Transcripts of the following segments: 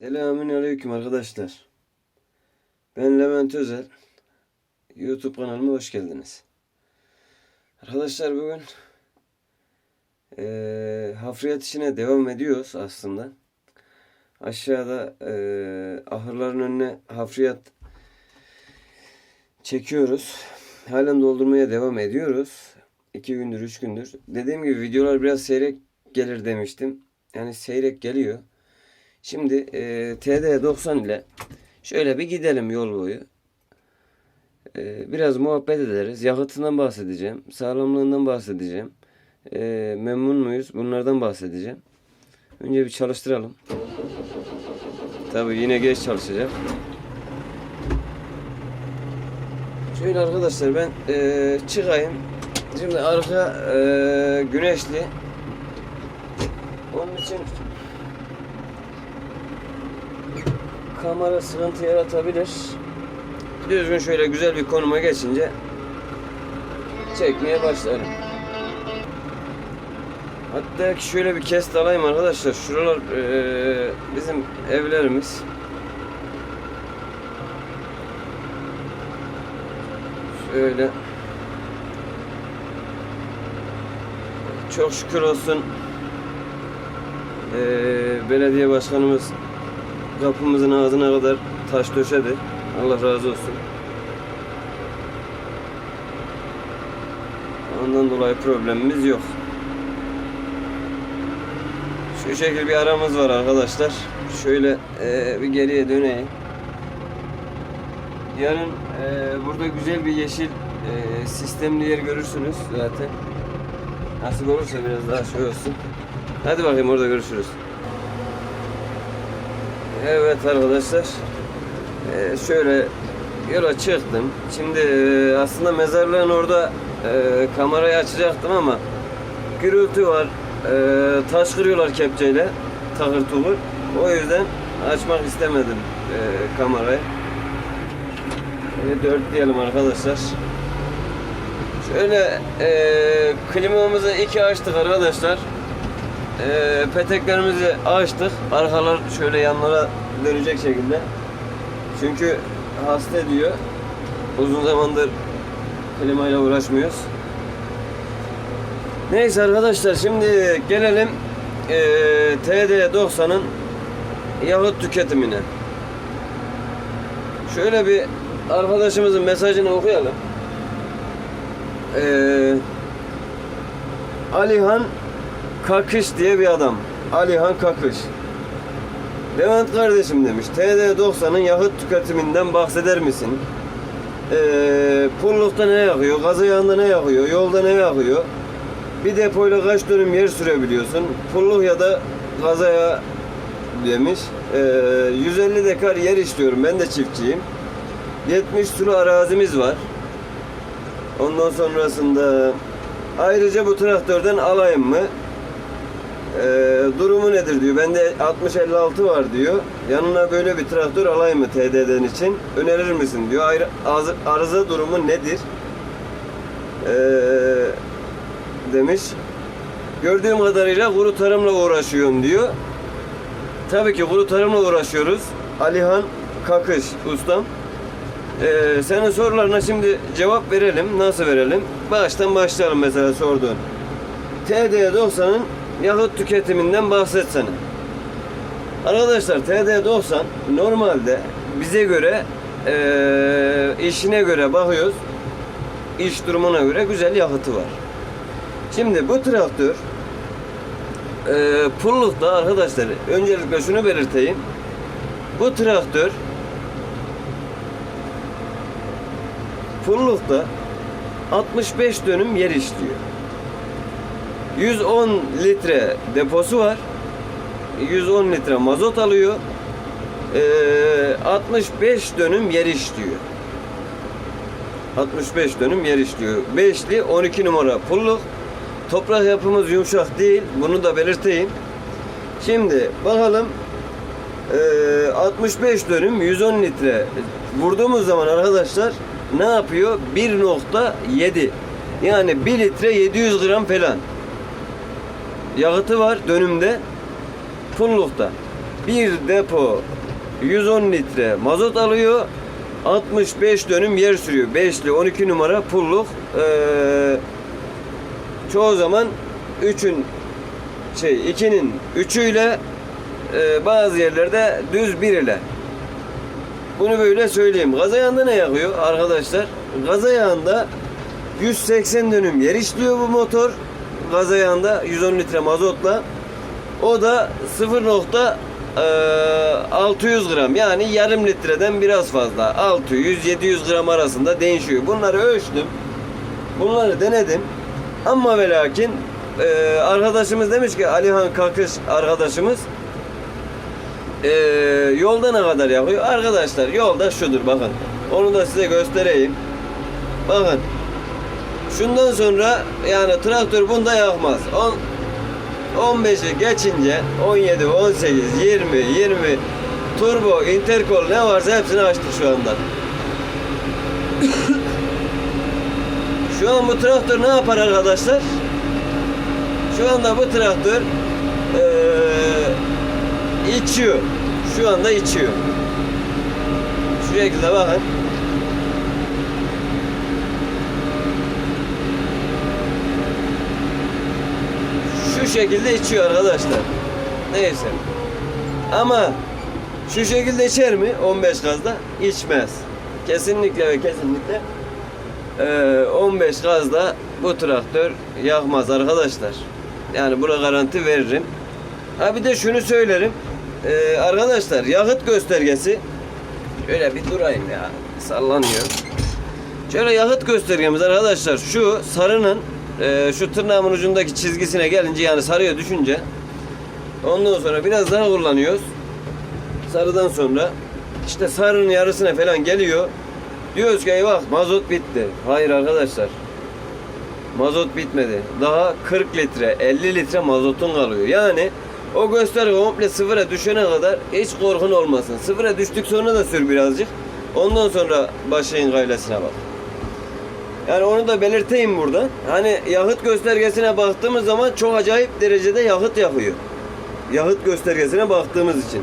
Selamün aleyküm arkadaşlar. Ben Levent Özel. YouTube kanalıma hoş geldiniz. Arkadaşlar bugün eee hafriyat işine devam ediyoruz aslında. Aşağıda eee ahırların önüne hafriyat çekiyoruz. Halen doldurmaya devam ediyoruz. İki gündür, üç gündür. Dediğim gibi videolar biraz seyrek gelir demiştim. Yani seyrek geliyor. Şimdi e, TD90 ile şöyle bir gidelim yol boyu. E, biraz muhabbet ederiz. Yakıtından bahsedeceğim. Sağlamlığından bahsedeceğim. E, memnun muyuz? Bunlardan bahsedeceğim. Önce bir çalıştıralım. Tabii yine geç çalışacak. Şöyle arkadaşlar ben e, çıkayım. Şimdi arka e, güneşli. Onun için kamera sıkıntı yaratabilir. Düzgün şöyle güzel bir konuma geçince çekmeye başlarım. Hatta ki şöyle bir kest alayım arkadaşlar. Şuralar eee, bizim evlerimiz. Şöyle. Çok şükür olsun eee, belediye başkanımız kapımızın ağzına kadar taş döşedi. Allah razı olsun. Ondan dolayı problemimiz yok. Şu şekil bir aramız var arkadaşlar. Şöyle eee, bir geriye döneyim. Yarın eee, burada güzel bir yeşil eee, sistemli yer görürsünüz zaten. Nasıl olursa biraz daha şey olsun. Hadi bakayım orada görüşürüz. Evet arkadaşlar. Ee, şöyle yola çıktım. Şimdi e, aslında mezarlığın orada e, kamerayı açacaktım ama gürültü var. E, taş kırıyorlar kepçeyle. Takır tukur. O yüzden açmak istemedim e, kamerayı. Şöyle dört diyelim arkadaşlar. Şöyle e, klimamızı iki açtık arkadaşlar. Ee, peteklerimizi açtık. Arkalar şöyle yanlara dönecek şekilde. Çünkü hasta ediyor. Uzun zamandır klimayla uğraşmıyoruz. Neyse arkadaşlar şimdi gelelim ee, TD90'ın yakıt tüketimine. Şöyle bir arkadaşımızın mesajını okuyalım. Ee, Alihan Kakış diye bir adam. Alihan Kakış. Levent kardeşim demiş. TD90'ın yakıt tüketiminden bahseder misin? Ee, pullukta ne yakıyor? Gazı yağında ne yakıyor? Yolda ne yakıyor? Bir depoyla kaç dönüm yer sürebiliyorsun? Pulluk ya da gaza yağı demiş. Ee, 150 dekar yer istiyorum. Ben de çiftçiyim. 70 sulu arazimiz var. Ondan sonrasında ayrıca bu traktörden alayım mı? Ee, durumu nedir diyor. Bende 60-56 var diyor. Yanına böyle bir traktör alayım mı TD'den için? Önerir misin diyor. Ayrı, arıza durumu nedir? Ee, demiş. Gördüğüm kadarıyla kuru tarımla uğraşıyorum diyor. Tabii ki kuru tarımla uğraşıyoruz. Alihan Kakış ustam. Ee, senin sorularına şimdi cevap verelim. Nasıl verelim? Baştan başlayalım mesela sorduğun. TD90'ın yakıt tüketiminden bahsetsene. Arkadaşlar TD90 normalde bize göre eee, işine göre bakıyoruz. İş durumuna göre güzel yakıtı var. Şimdi bu traktör eee pullukta arkadaşlar öncelikle şunu belirteyim. Bu traktör pullukta 65 dönüm yer işliyor. 110 litre deposu var. 110 litre mazot alıyor. Ee, 65 dönüm yer işliyor. 65 dönüm yer işliyor. Beşli 12 numara pulluk. Toprak yapımız yumuşak değil. Bunu da belirteyim. Şimdi bakalım ee, 65 dönüm 110 litre vurduğumuz zaman arkadaşlar ne yapıyor? 1.7 yani 1 litre 700 gram falan yakıtı var dönümde pullukta. bir depo 110 litre mazot alıyor. 65 dönüm yer sürüyor. 5'li 12 numara pulluk. Ee, çoğu zaman 3'ün şey 2'nin 3'üyle e, bazı yerlerde düz 1 ile. Bunu böyle söyleyeyim. Gaza yağında ne yakıyor arkadaşlar? Gaza yağında 180 dönüm yer işliyor bu motor. Gaza yağında 110 litre mazotla. O da 0.600 gram yani yarım litreden biraz fazla. 600-700 gram arasında değişiyor. Bunları ölçtüm. Bunları denedim. Ama ve lakin e, arkadaşımız demiş ki Alihan Kakış arkadaşımız e, yolda ne kadar yakıyor? Arkadaşlar yolda şudur bakın. Onu da size göstereyim. Bakın. Şundan sonra yani traktör bunda yakmaz. 10 15'i geçince 17, 18, 20, 20 turbo, interkol ne varsa hepsini açtık şu anda. şu an bu traktör ne yapar arkadaşlar? Şu anda bu traktör eee içiyor. Şu anda içiyor. Şu şekilde bakın. Şekilde içiyor arkadaşlar. Neyse. Ama şu şekilde içer mi 15 gazda? İçmez. Kesinlikle ve kesinlikle eee, 15 gazda bu traktör yakmaz arkadaşlar. Yani buna garanti veririm. Ha bir de şunu söylerim. Ee, arkadaşlar yakıt göstergesi şöyle bir durayım ya sallanıyor. Şöyle yakıt göstergemiz arkadaşlar şu sarının e, şu tırnağımın ucundaki çizgisine gelince yani sarıya düşünce ondan sonra biraz daha kullanıyoruz. Sarıdan sonra işte sarının yarısına falan geliyor. Diyoruz ki eyvah mazot bitti. Hayır arkadaşlar. Mazot bitmedi. Daha 40 litre, 50 litre mazotun kalıyor. Yani o gösterge komple sıfıra düşene kadar hiç korkun olmasın. Sıfıra düştük sonra da sür birazcık. Ondan sonra başlayın gaylesine bak. Yani onu da belirteyim burada. Hani yakıt göstergesine baktığımız zaman çok acayip derecede yakıt yakıyor. Yakıt göstergesine baktığımız için.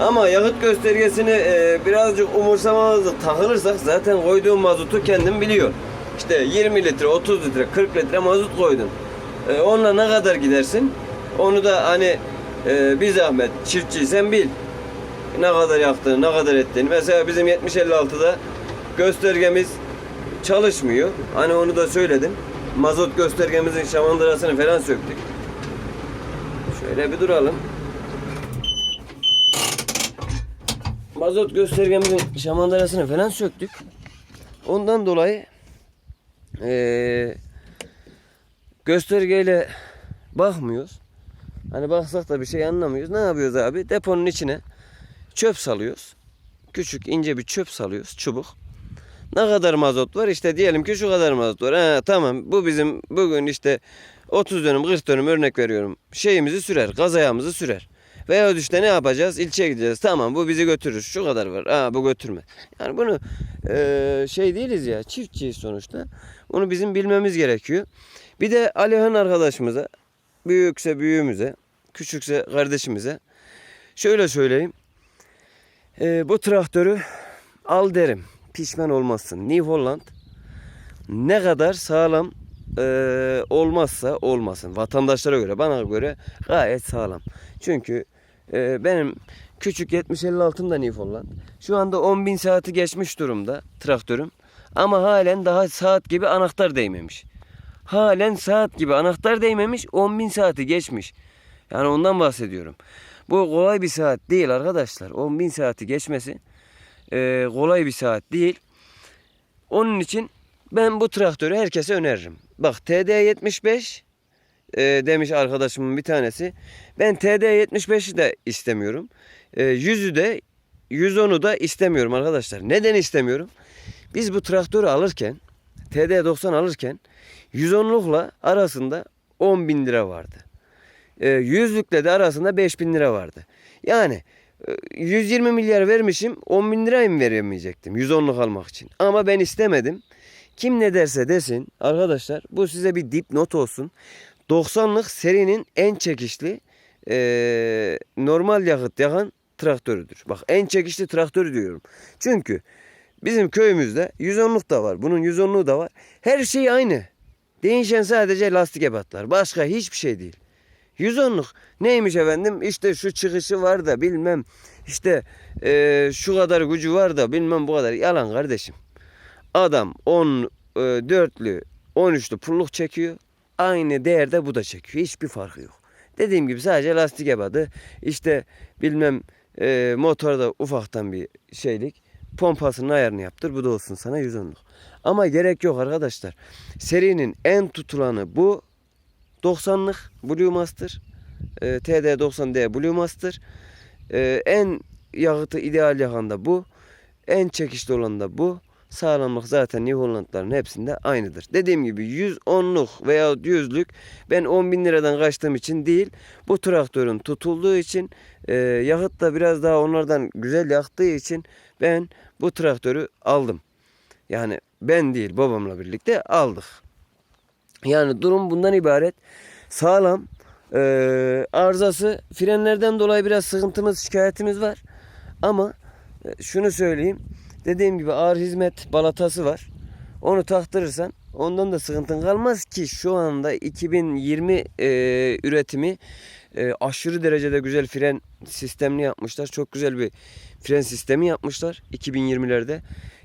Ama yakıt göstergesini e, birazcık umursamazlık takılırsak zaten koyduğum mazotu kendim biliyor. İşte 20 litre, 30 litre, 40 litre mazot koydun. E, onunla ne kadar gidersin? Onu da hani e, bir zahmet çiftçiysen bil. Ne kadar yaktığını, ne kadar ettiğini. Mesela bizim 7056'da göstergemiz çalışmıyor. Hani onu da söyledim. Mazot göstergemizin şamandırasını falan söktük. Şöyle bir duralım. Mazot göstergemizin şamandırasını falan söktük. Ondan dolayı eee göstergeyle bakmıyoruz. Hani baksak da bir şey anlamıyoruz. Ne yapıyoruz abi? Deponun içine çöp salıyoruz. Küçük ince bir çöp salıyoruz. Çubuk. Ne kadar mazot var? İşte diyelim ki şu kadar mazot var. Ha, tamam bu bizim bugün işte 30 dönüm 40 dönüm örnek veriyorum. Şeyimizi sürer. Gaz ayağımızı sürer. Veya işte ne yapacağız? İlçeye gideceğiz. Tamam bu bizi götürür. Şu kadar var. Ha bu götürme. Yani bunu eee, şey değiliz ya. Çiftçiyiz sonuçta. Onu bizim bilmemiz gerekiyor. Bir de Alihan arkadaşımıza, büyükse büyüğümüze, küçükse kardeşimize şöyle söyleyeyim. Eee, bu traktörü al derim. Pişman olmazsın. New Holland ne kadar sağlam eee, olmazsa olmasın. Vatandaşlara göre, bana göre gayet sağlam. Çünkü eee, benim küçük 7056'm da New Holland. Şu anda 10.000 saati geçmiş durumda traktörüm. Ama halen daha saat gibi anahtar değmemiş. Halen saat gibi anahtar değmemiş 10.000 saati geçmiş. Yani ondan bahsediyorum. Bu kolay bir saat değil arkadaşlar. 10.000 saati geçmesi eee, kolay bir saat değil. Onun için ben bu traktörü herkese öneririm. Bak TD75 e, demiş arkadaşımın bir tanesi. Ben TD75'i de istemiyorum. E, 100'ü de 110'u da istemiyorum arkadaşlar. Neden istemiyorum? Biz bu traktörü alırken TD90 alırken 110'lukla arasında 10 bin lira vardı. E, 100'lükle de arasında 5 bin lira vardı. Yani e, 120 milyar vermişim 10 bin lirayı mı veremeyecektim 110'luk almak için. Ama ben istemedim. Kim ne derse desin arkadaşlar bu size bir dipnot olsun. 90'lık serinin en çekişli e, normal yakıt yakan traktörüdür. Bak en çekişli traktör diyorum. Çünkü bizim köyümüzde 110'luk da var. Bunun 110'luğu da var. Her şey aynı. Değişen sadece lastik ebatlar. Başka hiçbir şey değil. 110'luk neymiş efendim? İşte şu çıkışı var da bilmem. İşte eee, şu kadar gücü var da bilmem bu kadar. Yalan kardeşim. Adam 10 e, dörtlü 13'lü pulluk çekiyor. Aynı değerde bu da çekiyor. Hiçbir farkı yok. Dediğim gibi sadece lastik ebadı. İşte bilmem e, motorda ufaktan bir şeylik. Pompasının ayarını yaptır. Bu da olsun sana 110'luk. Ama gerek yok arkadaşlar. Serinin en tutulanı bu. 90'lık Blue Master. E, TD90D Blue Master. E, en yakıtı ideal yakan da bu. En çekişli olan da bu. Sağlamlık zaten New Holland'ların hepsinde aynıdır. Dediğim gibi 110'luk veya 100'lük ben 10 bin liradan kaçtığım için değil bu traktörün tutulduğu için e, yakıt da biraz daha onlardan güzel yaktığı için ben bu traktörü aldım. Yani ben değil babamla birlikte aldık. Yani durum bundan ibaret. Sağlam. e, arızası frenlerden dolayı biraz sıkıntımız şikayetimiz var. Ama e, şunu söyleyeyim. Dediğim gibi ağır hizmet balatası var. Onu taktırırsan ondan da sıkıntın kalmaz ki şu anda 2020 e, üretimi e, aşırı derecede güzel fren sistemini yapmışlar. Çok güzel bir fren sistemi yapmışlar 2020'lerde.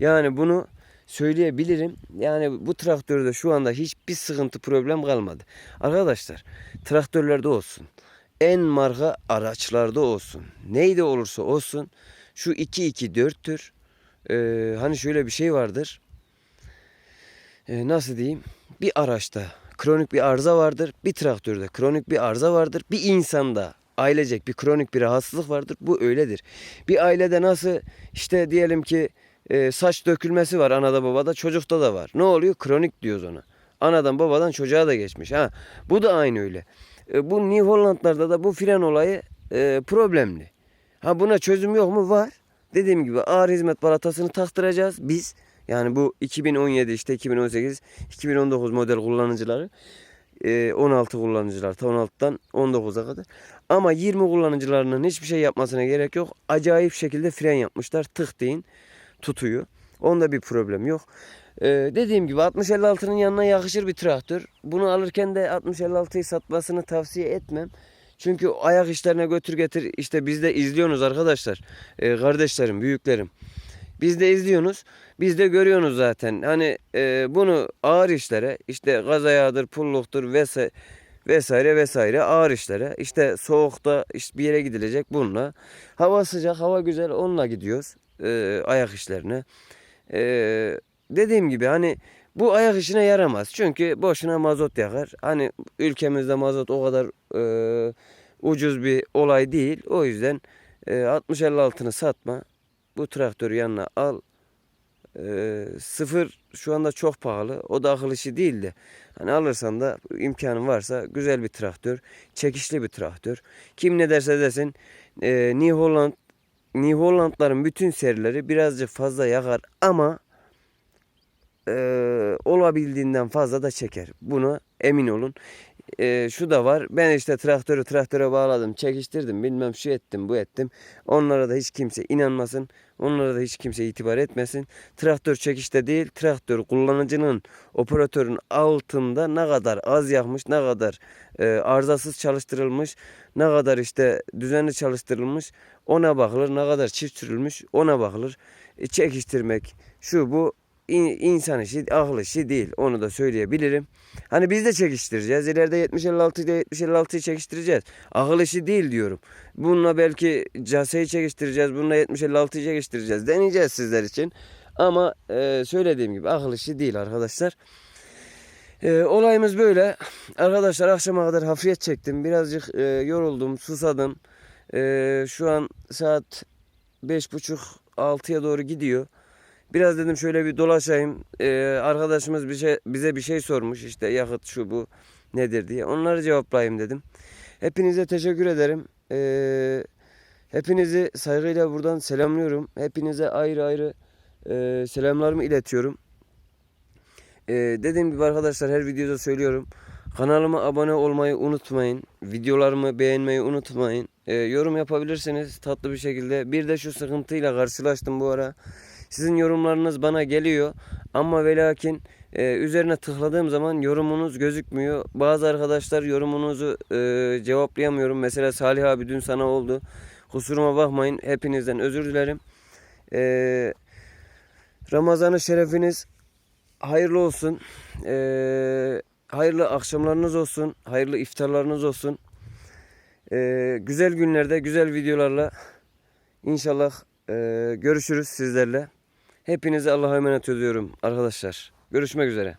Yani bunu söyleyebilirim. Yani bu traktörde şu anda hiçbir sıkıntı problem kalmadı. Arkadaşlar traktörlerde olsun. En marka araçlarda olsun. Neyde olursa olsun şu 2-2-4'tür. Ee, hani şöyle bir şey vardır. Ee, nasıl diyeyim? Bir araçta kronik bir arıza vardır. Bir traktörde kronik bir arıza vardır. Bir insanda ailecek bir kronik bir rahatsızlık vardır. Bu öyledir. Bir ailede nasıl işte diyelim ki e, saç dökülmesi var anada babada çocukta da var. Ne oluyor? Kronik diyoruz ona. Anadan babadan çocuğa da geçmiş. Ha, bu da aynı öyle. E, bu New Holland'larda da bu fren olayı e, problemli. Ha buna çözüm yok mu? Var. Dediğim gibi ağır hizmet balatasını taktıracağız biz. Yani bu 2017 işte 2018 2019 model kullanıcıları e, 16 kullanıcılar ta 16'dan 19'a kadar. Ama 20 kullanıcılarının hiçbir şey yapmasına gerek yok. Acayip şekilde fren yapmışlar. Tık deyin tutuyor. Onda bir problem yok. Ee, dediğim gibi 6056'nın yanına yakışır bir traktör. Bunu alırken de 6056'yı satmasını tavsiye etmem. Çünkü ayak işlerine götür getir işte biz de izliyorsunuz arkadaşlar. Ee, kardeşlerim, büyüklerim. Biz de izliyorsunuz. Biz de görüyorsunuz zaten. Hani e, bunu ağır işlere işte gaz ayağıdır, pulluktur vesaire vesaire vesaire ağır işlere işte soğukta işte bir yere gidilecek bununla. Hava sıcak, hava güzel onunla gidiyoruz e, ayak işlerine. E, dediğim gibi hani bu ayak işine yaramaz. Çünkü boşuna mazot yakar. Hani ülkemizde mazot o kadar e, ucuz bir olay değil. O yüzden e, 60-56'ını satma. Bu traktörü yanına al. E, sıfır şu anda çok pahalı. O da akıl işi değil de. Hani alırsan da imkanın varsa güzel bir traktör. Çekişli bir traktör. Kim ne derse desin e, New Holland New Holland'ların bütün serileri birazcık fazla yakar ama e, olabildiğinden fazla da çeker. Buna emin olun. E, şu da var. Ben işte traktörü traktöre bağladım, çekiştirdim, bilmem şu ettim, bu ettim. Onlara da hiç kimse inanmasın. Onlara da hiç kimse itibar etmesin. Traktör çekişte değil, traktör kullanıcının, operatörün altında ne kadar az yakmış, ne kadar e, arızasız çalıştırılmış, ne kadar işte düzenli çalıştırılmış ona bakılır. Ne kadar çift sürülmüş ona bakılır. E, çekiştirmek şu bu insan işi, akıl işi değil. Onu da söyleyebilirim. Hani biz de çekiştireceğiz. İleride 70-56'da 70-56'yı çekiştireceğiz. Akıl işi değil diyorum. Bununla belki caseyi çekiştireceğiz. Bununla 70-56'yı çekiştireceğiz. Deneyeceğiz sizler için. Ama e, söylediğim gibi akıl işi değil arkadaşlar. E, olayımız böyle. Arkadaşlar akşama kadar hafriyet çektim. Birazcık e, yoruldum, susadım. E, şu an saat 5.30-6'ya doğru gidiyor. Biraz dedim şöyle bir dolaşayım. Ee, arkadaşımız bir şey, bize bir şey sormuş işte yakıt şu bu nedir diye. Onları cevaplayayım dedim. Hepinize teşekkür ederim. Ee, hepinizi saygıyla buradan selamlıyorum. Hepinize ayrı ayrı e, selamlarımı iletiyorum. Ee, dediğim gibi arkadaşlar her videoda söylüyorum. Kanalıma abone olmayı unutmayın. Videolarımı beğenmeyi unutmayın. e, yorum yapabilirsiniz tatlı bir şekilde. Bir de şu sıkıntıyla karşılaştım bu ara. Sizin yorumlarınız bana geliyor ama ve lakin e, üzerine tıkladığım zaman yorumunuz gözükmüyor. Bazı arkadaşlar yorumunuzu e, cevaplayamıyorum. Mesela Salih abi dün sana oldu. Kusuruma bakmayın. Hepinizden özür dilerim. E, Ramazan'ı şerefiniz hayırlı olsun. E, hayırlı akşamlarınız olsun. Hayırlı iftarlarınız olsun. E, güzel günlerde güzel videolarla inşallah e, görüşürüz sizlerle. Hepinizi Allah'a emanet ediyorum arkadaşlar. Görüşmek üzere.